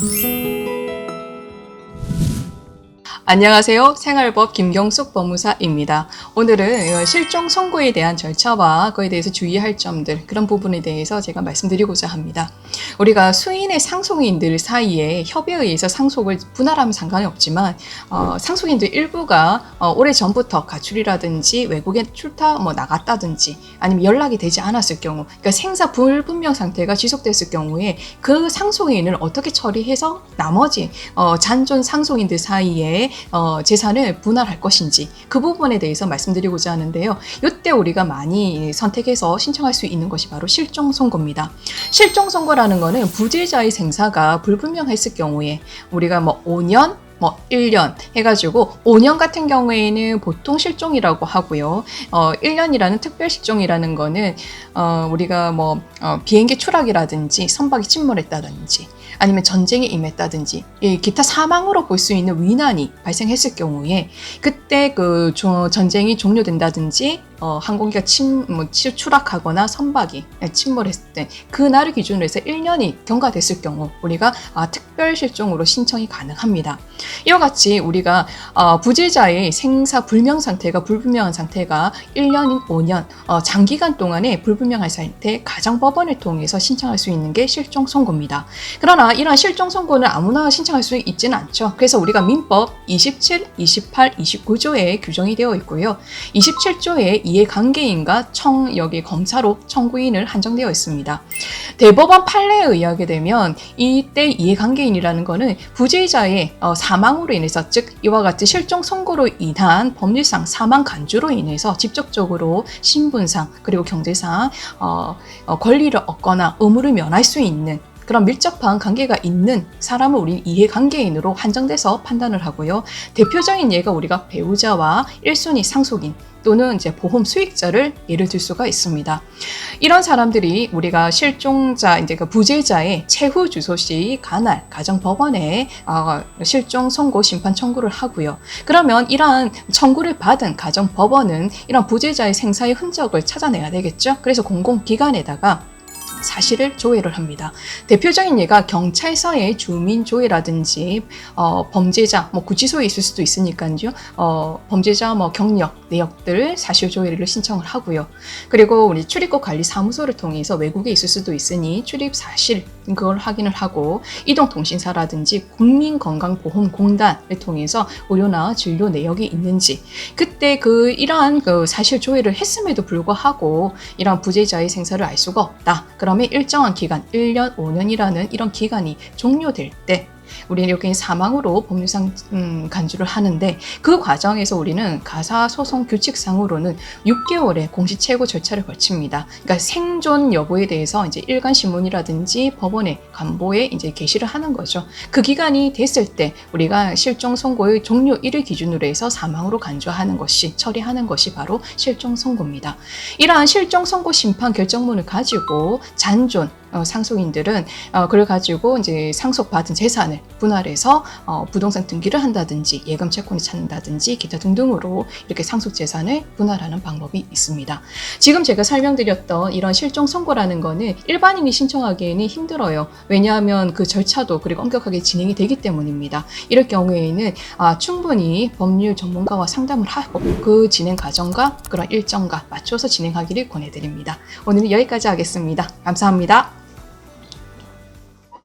Thank you. 안녕하세요. 생활법 김경숙 법무사입니다. 오늘은 실종 선고에 대한 절차와 그에 대해서 주의할 점들 그런 부분에 대해서 제가 말씀드리고자 합니다. 우리가 수인의 상속인들 사이에 협의에 의해서 상속을 분할하면 상관이 없지만 어, 상속인들 일부가 어, 오래 전부터 가출이라든지 외국에 출타 뭐 나갔다든지 아니면 연락이 되지 않았을 경우 그러니까 생사 불분명 상태가 지속됐을 경우에 그 상속인을 어떻게 처리해서 나머지 어, 잔존 상속인들 사이에 어, 재산을 분할할 것인지 그 부분에 대해서 말씀드리고자 하는데요. 이때 우리가 많이 선택해서 신청할 수 있는 것이 바로 실종 선고입니다. 실종 선고라는 거는 부재자의 생사가 불분명했을 경우에 우리가 뭐 5년 뭐 1년 해가지고 5년 같은 경우에는 보통 실종이라고 하고요. 어, 1년이라는 특별 실종이라는 거는 어, 우리가 뭐 어, 비행기 추락이라든지 선박이 침몰했다든지 아니면 전쟁에 임했다든지 이 기타 사망으로 볼 수 있는 위난이 발생했을 경우에 그때 그 조- 전쟁이 종료된다든지 어, 항공기가 침, 뭐, 치- 추락하거나 선박이 침몰했을 때 그날을 기준으로 해서 1년이 경과됐을 경우 우리가 아, 특별 실종으로 신청이 가능합니다. 이와 같이 우리가 어, 부재자의 생사 불명 상태가 불분명한 상태가 1년인 5년 어, 장기간 동안에 불분명한 상태 가정법원을 통해서 신청할 수 있는 게 실종 선고입니다. 그러나 이러한 실종 선고는 아무나 신청할 수 있지는 않죠. 그래서 우리가 민법 27, 28, 29조에 규정이 되어 있고요. 27조에 이해관계인과 청 여기 검사로 청구인을 한정되어 있습니다. 대법원 판례에 의하게 되면 이때 이해관계인이라는 것은 부재자의 어, 사망으로 인해서 즉 이와 같이 실종 선고로 인한 법률상 사망 간주로 인해서 직접적으로 신분상 그리고 경제상 어, 어, 권리를 얻거나 의무를 면할 수 있는 그런 밀접한 관계가 있는 사람을 우리는 이해관계인으로 한정돼서 판단을 하고요. 대표적인 예가 우리가 배우자와 1순위 상속인 또는 이제 보험 수익자를 예를 들 수가 있습니다. 이런 사람들이 우리가 실종자 이제 그 부재자의 최후 주소 시 관할 가정법원에 어, 실종 선고 심판 청구를 하고요. 그러면 이러한 청구를 받은 가정법원은 이런 부재자의 생사의 흔적을 찾아내야 되겠죠. 그래서 공공기관에다가 사실을 조회를 합니다. 대표적인 예가 경찰서의 주민 조회라든지 어, 범죄자 뭐 구치소에 있을 수도 있으니까요. 어, 범죄자 뭐 경력 내역들 사실 조회를 신청을 하고요. 그리고 우리 출입국 관리 사무소를 통해서 외국에 있을 수도 있으니 출입 사실 그걸 확인을 하고 이동통신사라든지 국민건강보험공단을 통해서 의료나 진료 내역이 있는지 그때 그 이러한 그 사실 조회를 했음에도 불구하고 이러한 부재자의 생사를 알 수가 없다. 그러면 일정한 기간 1년, 5년이라는 이런 기간이 종료될 때 우리는 이렇게 사망으로 법률상 음, 간주를 하는데 그 과정에서 우리는 가사 소송 규칙상으로는 6개월의 공시 최고 절차를 거칩니다. 그러니까 생존 여부에 대해서 이제 일간 신문이라든지 법원의 간보에 이제 게시를 하는 거죠. 그 기간이 됐을 때 우리가 실종 선고의 종료 일을 기준으로 해서 사망으로 간주하는 것이 처리하는 것이 바로 실종 선고입니다. 이러한 실종 선고 심판 결정문을 가지고 잔존 어, 상속인들은 어, 그걸 가지고 이제 상속받은 재산을 분할해서 어, 부동산 등기를 한다든지 예금 채권을 찾는다든지 기타 등등으로 이렇게 상속 재산을 분할하는 방법이 있습니다. 지금 제가 설명드렸던 이런 실종 선고라는 거는 일반인이 신청하기에는 힘들어요. 왜냐하면 그 절차도 그리고 엄격하게 진행이 되기 때문입니다. 이럴 경우에는 아, 충분히 법률 전문가와 상담을 하고 그 진행 과정과 그런 일정과 맞춰서 진행하기를 권해드립니다. 오늘은 여기까지 하겠습니다. 감사합니다.